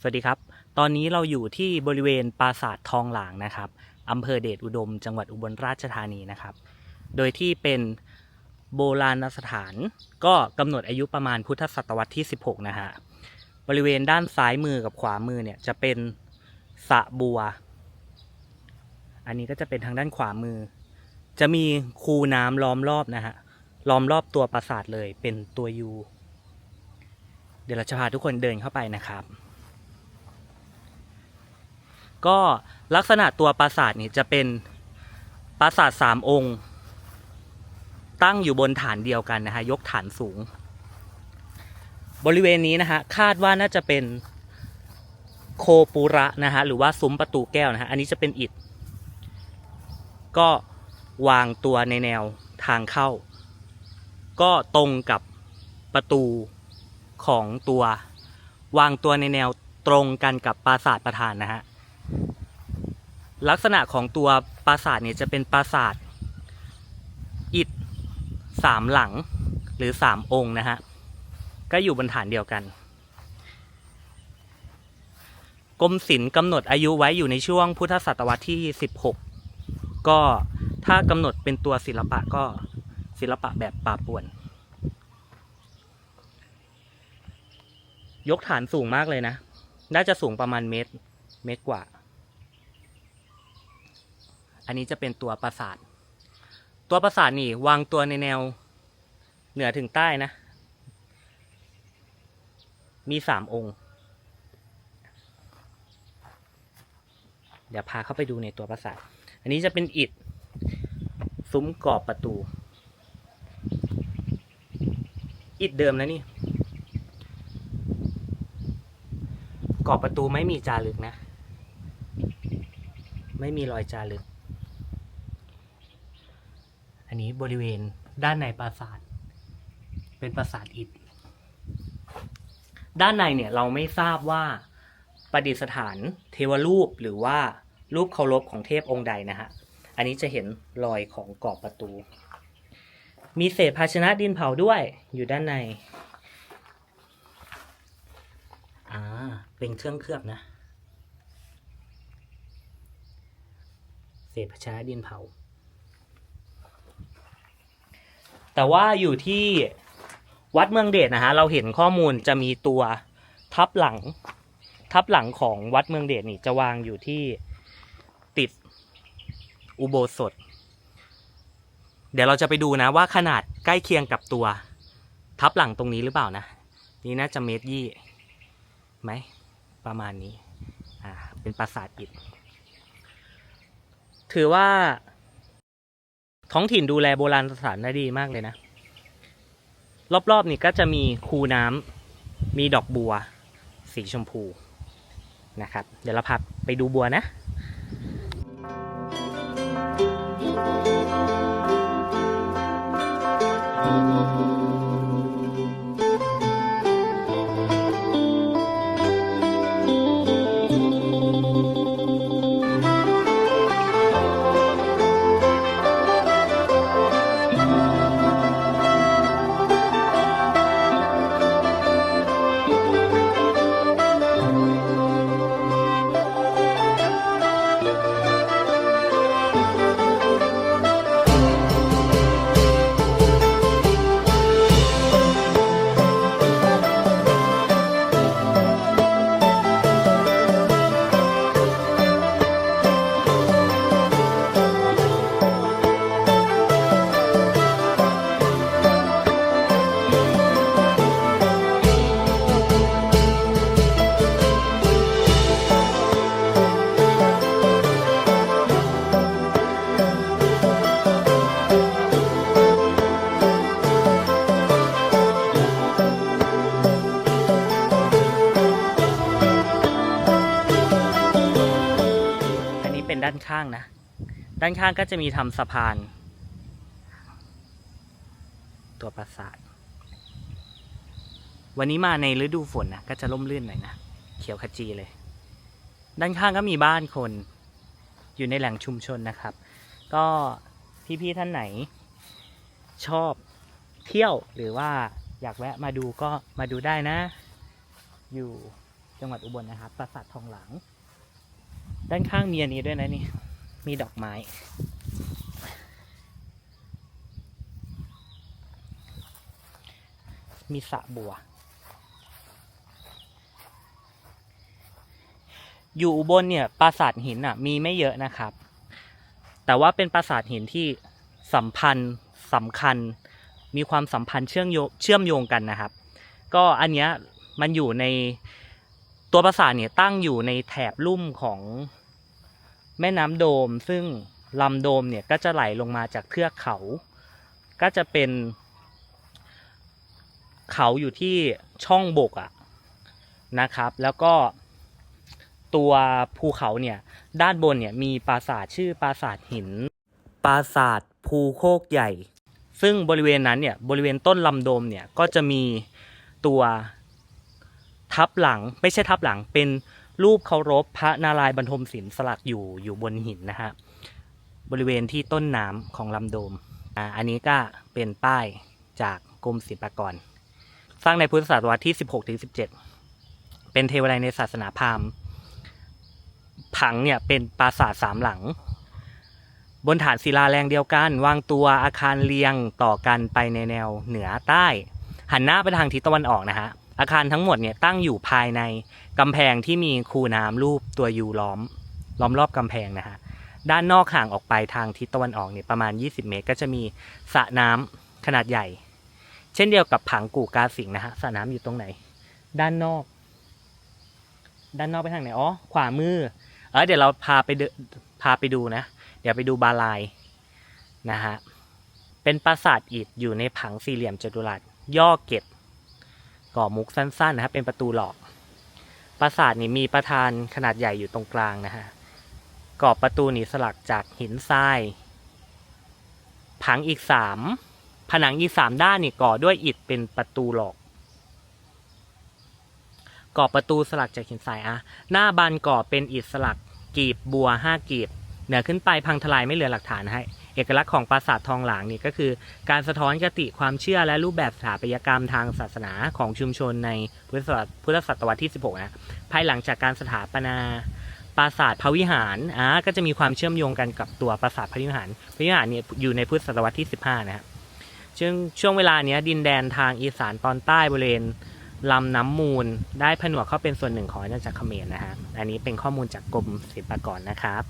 สวัสดีครับ ตอนนี้เราอยู่ที่บริเวณปราสาททองหลางนะครับอำเภอเดชอุดม จังหวัดอุบลราชธานีนะครับ โดยที่เป็นโบราณสถาน ก็กำหนดอายุประมาณพุทธศตวรรษที่ 16 นะฮะ บริเวณด้านซ้ายมือกับขวามือเนี่ยจะเป็นสะบัว อันนี้ก็จะเป็นทางด้านขวามือ จะมีคูน้ำล้อมรอบนะฮะ ล้อมรอบตัวปราสาทเลยเป็นตัวยู เดี๋ยวเราจะพาทุกคนเดินเข้าไปนะครับ ก็ลักษณะตัวปราสาทนี่จะเป็นปราสาทสามองค์ ตั้งอยู่บนฐานเดียวกันนะฮะยกฐานสูง บริเวณนี้นะฮะคาดว่าน่าจะเป็นโคปุระนะฮะหรือว่าซุ้มประตูแก้วนะฮะอันนี้จะเป็นอิฐ ก็วางตัวในแนวทางเข้า ก็ตรงกับประตูของตัว วางตัวในแนวตรงกันกับปราสาทประธานนะฮะ ลักษณะของตัวปราสาทเนี่ยจะเป็นปราสาทอิฐสามหลังหรือสามองค์นะฮะ ก็อยู่บนฐานเดียวกันกรมศิลป์กำหนดอายุไว้อยู่ในช่วงพุทธศตวรรษที่ 16 ก็ถ้ากำหนดเป็นตัวศิลปะก็ศิลปะแบบป่าป่วน ยกฐานสูงมากเลยนะ น่าจะสูงประมาณเมตร เมตรกว่า อันนี้จะเป็นตัวปราสาท ตัวปราสาทนี่วางตัวในแนวเหนือถึงใต้นะ มีสามองค์ เดี๋ยวพาเข้าไปดูในตัวปราสาท อันนี้จะเป็นอิฐซุ้มกรอบประตู อิฐเดิมนะนี่กรอบประตูไม่มีจารึกนะ ไม่มีรอยจารึก อันนี้บริเวณด้านในปราสาท เป็นปราสาทอิฐ ด้านในเนี่ยเราไม่ทราบว่าประดิษฐานเทวรูปหรือว่ารูปเคารพของเทพองค์ใดนะฮะ อันนี้จะเห็นรอยของกรอบประตู มีเศษภาชนะดินเผาด้วยอยู่ด้านใน อ่า เป็นเครื่องเคลือบนะ เศษภาชนะดินเผา แต่ว่าอยู่ที่วัดเมืองเดชนะฮะเราเห็นข้อมูลจะมีตัวทับหลัง ทับหลังของวัดเมืองเดชนี่จะวางอยู่ที่ติดอุโบสถ เดี๋ยวเราจะไปดูนะว่าขนาดใกล้เคียงกับตัว ทับหลังตรงนี้หรือเปล่านะ นี่น่าจะเมตรยี่ไหมประมาณนี้อ่าเป็นปราสาทอิฐถือว่า ท้องถิ่นดูแลโบราณสถานได้ดีมากเลยนะ รอบๆนี่ก็จะมีคูน้ำมีดอกบัว สีชมพูนะครับ เดี๋ยวเราพาไปดูบัวนะ ข้างนะ ด้านข้างก็จะมีทำสะพาน ตัวปราสาท วันนี้มาในฤดูฝนนะ ก็จะร่มรื่นหน่อยนะ เขียวขจีเลย ด้านข้างก็มีบ้านคน อยู่ในแหล่งชุมชนนะครับ ก็พี่ๆท่านไหน ชอบเที่ยวหรือว่าอยากแวะมาดูก็มาดูได้นะ อยู่จังหวัดอุบลนะครับ ปราสาททองหลาง ด้านข้างมีอันนี้ด้วยนะนี่ มีดอกไม้ มีสระบัว อยู่บลเนี่ยปราสาทหินอะ มีไม่เยอะนะครับ แต่ว่าเป็นปราสาทหินที่สัมพันธ์สำคัญ มีความสัมพันธ์เชื่อมโยงเชื่อมโยงกันนะครับ ก็อันเนี้ยมันอยู่ในตัวปราสาทเนี่ยตั้งอยู่ในแถบลุ่มของ แม่น้ำโดม ซึ่งลำโดมเนี่ยก็จะไหลลงมาจากเทือกเขา ก็จะเป็น เขาอยู่ที่ช่องบกอะนะครับ แล้วก็ตัวภูเขาเนี่ยด้านบนเนี่ยมีปราสาทชื่อปราสาทหิน ปราสาทภูโคกใหญ่ ซึ่งบริเวณนั้นเนี่ยบริเวณต้นลำโดมเนี่ยก็จะมีตัวทับหลังไม่ใช่ทับหลังเป็น รูปเคารพพระนารายณ์บรรทมศิลป์สลักอยู่อยู่บนหินนะฮะบริเวณที่ต้นน้ำของลำโดมอ่าอันนี้ก็เป็นป้ายจากกรมศิลปากร สร้างในพุทธศตวรรษที่ 16ถึง17 เป็นเทวาลัยในศาสนาพราหมณ์ผังเนี่ยเป็นปราสาทสามหลัง บนฐานศิลาแรงเดียวกัน วางตัวอาคารเรียงต่อกันไปในแนวเหนือใต้ หันหน้าไปทางทิศตะวันออกนะฮะอาคารทั้งหมดเนี่ยตั้งอยู่ภายใน กำแพงที่มีคูน้ำรูปตัวยูล้อม ล้อมรอบกำแพงนะฮะด้านนอกห่างออกไปทางทิศตะวันออกเนี่ยประมาณ 20 เมตร ก็จะมีสระน้ำขนาดใหญ่ เช่นเดียวกับผังกู่กาสิงห์นะฮะสระน้ำอยู่ตรงไหน ด้านนอก ด้านนอกไปทางไหนอ๋อขวามือเออเดี๋ยวเราพาไปเดนพาไปดูนะ เดี๋ยวไปดูบาลายนะฮะเป็นปราสาทอิฐอยู่ในผังสี่เหลี่ยมจัตุรัสย่อเกตก่อมุกสั้นๆนะครับเป็นประตูหลอก ปราสาทนี่มีประธานขนาดใหญ่อยู่ตรงกลางนะฮะกรอบประตูนี่สลักจากหินทราย ผังอีกสามผนังอีกสามด้านนี่ก่อด้วยอิฐเป็นประตูหลอกก่อประตูสลักจากหินทรายอะหน้าบานก่อเป็นอิฐสลักกีบบัวห้ากีบ เหนือขึ้นไปพังทลายไม่เหลือหลักฐานให้ เอกลักษณ์ของปราสาททองหลางนี่ก็คือ การสะท้อนคติความเชื่อและรูปแบบสถาปัตยกรรมทางศาสนาของชุมชนในพุทธศตวรรษพุทธศตวรรษที่ 16 นะภายหลังจากการสถาปนาปราสาทพระวิหารอ่าก็จะมีความเชื่อมโยงกันกับตัวปราสาทพระวิหาร พระวิหารเนี่ยอยู่ในพุทธศตวรรษที่ 15 นะครับซึ่งช่วงเวลาเนี้ยดินแดนทางอีสานตอนใต้บริเวณลำน้ำมูลได้ผนวกเข้าเป็นส่วนหนึ่งของอาณาจักรเขมรนะฮะ อันนี้เป็นข้อมูลจากกรมศิลปากรนะครับ